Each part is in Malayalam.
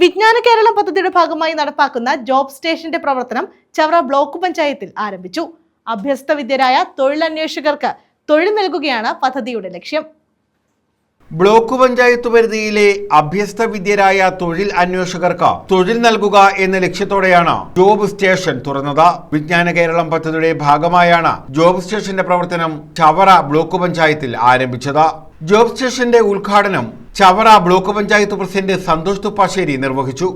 വിജ്ഞാന കേരളം പദ്ധതിയുടെ ഭാഗമായി നടപ്പാക്കുന്ന ജോബ് സ്റ്റേഷന്റെ പ്രവർത്തനം ചവറ ബ്ലോക്ക് പഞ്ചായത്തിൽ ആരംഭിച്ചു. അഭ്യസ്ത വിദ്യരായ തൊഴിലന്വേഷകർക്ക് തൊഴിൽ നൽകുകയാണ് പദ്ധതിയുടെ ലക്ഷ്യം. ബ്ലോക്ക് പഞ്ചായത്ത് പരിധിയിലെ അഭ്യസ്ത വിദ്യരായ തൊഴിൽ അന്വേഷകർക്ക് തൊഴിൽ നൽകുക എന്ന ലക്ഷ്യത്തോടെയാണ് ജോബ് സ്റ്റേഷൻ തുറന്നത്. വിജ്ഞാന കേരളം പദ്ധതിയുടെ ഭാഗമായാണ് ജോബ് സ്റ്റേഷന്റെ പ്രവർത്തനം ചവറ ബ്ലോക്ക് പഞ്ചായത്തിൽ ആരംഭിച്ചത്. ജോബ് സ്റ്റേഷന്റെ ഉദ്ഘാടനം ചവറ ബ്ലോക്ക് പഞ്ചായത്ത് പ്രസിഡന്റ് സന്തോഷ് തുപ്പാശ്ശേരി നിർവഹിച്ചു.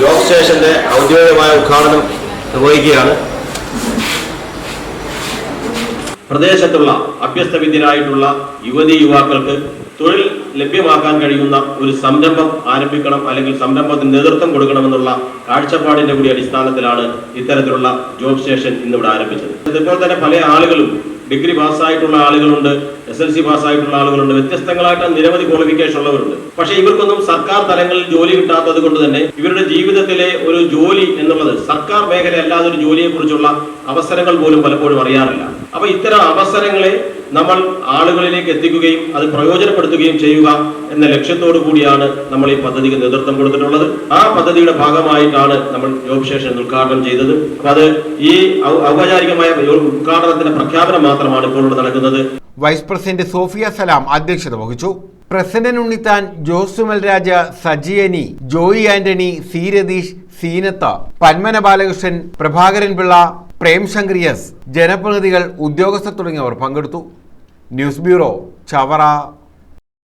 ജോബ് സ്റ്റേഷന്റെ ഔദ്യോഗികമായ ഉദ്ഘാടനം നിർവഹിക്കുകയാണ്. പ്രദേശത്തുള്ള അഭ്യസ്തവിദ്യരായിട്ടുള്ള യുവതി യുവാക്കൾക്ക് തൊഴിൽ ലഭ്യമാക്കാൻ കഴിയുന്ന ഒരു സംരംഭം ആരംഭിക്കണം അല്ലെങ്കിൽ സംരംഭത്തിന് നേതൃത്വം കൊടുക്കണമെന്നുള്ള കാഴ്ചപ്പാടിന്റെ കൂടി അടിസ്ഥാനത്തിലാണ് ഇത്തരത്തിലുള്ള ജോബ് സ്റ്റേഷൻ ഇന്നിവിടെ ആരംഭിച്ചത്. ഇതുപോലെ തന്നെ പല ആളുകളും ഡിഗ്രി പാസ്സായിട്ടുള്ള ആളുകളുണ്ട് എസ് എൽ സി പാസ്സായിട്ടുള്ള ആളുകളുണ്ട് വ്യത്യസ്തങ്ങളായിട്ട് നിരവധി ക്വാളിഫിക്കേഷൻ ഉള്ളവരുണ്ട്. പക്ഷേ ഇവർക്കൊന്നും സർക്കാർ തലങ്ങളിൽ ജോലി കിട്ടാത്തത് കൊണ്ട് തന്നെ ഇവരുടെ ജീവിതത്തിലെ ഒരു ജോലി എന്നുള്ളത് സർക്കാർ മേഖല അല്ലാതെ ഒരു ജോലിയെ കുറിച്ചുള്ള അവസരങ്ങൾ പോലും പലപ്പോഴും അറിയാറില്ല. അപ്പൊ ഇത്തരം അവസരങ്ങളെ നമ്മൾ ആളുകളിലേക്ക് എത്തിക്കുകയും അത് പ്രയോജനപ്പെടുത്തുകയും ചെയ്യുക എന്ന ലക്ഷ്യത്തോടു കൂടിയാണ് നമ്മൾ ഈ പദ്ധതിക്ക് നേതൃത്വം കൊടുത്തിട്ടുള്ളത്. ആ പദ്ധതിയുടെ ഭാഗമായിട്ടാണ് നമ്മൾ ജോബ് സ്റ്റേഷൻ ഉദ്ഘാടനം ചെയ്തത്. അപ്പൊ അത് ഈ ഔപചാരികമായ ഉദ്ഘാടനത്തിന്റെ പ്രഖ്യാപനം മാത്രമാണ് ഇപ്പോൾ ഇവിടെ നടക്കുന്നത്. വൈസ് പ്രസിഡന്റ് സോഫിയ സലാം അധ്യക്ഷത വഹിച്ചു. പ്രസിഡന്റ് ഉണ്ണിത്താൻ ജോസുമൽ Raja സജിയനി Joy Antony C Ratheesh Seenath Panmana Balakrishnan Prabhakaran Pillai Prem ശങ്കറിയസ് ജനപ്രതിനിധികൾ ഉദ്യോഗസ്ഥർ തുടങ്ങിയവർ പങ്കെടുത്തു. News bureau Chavara.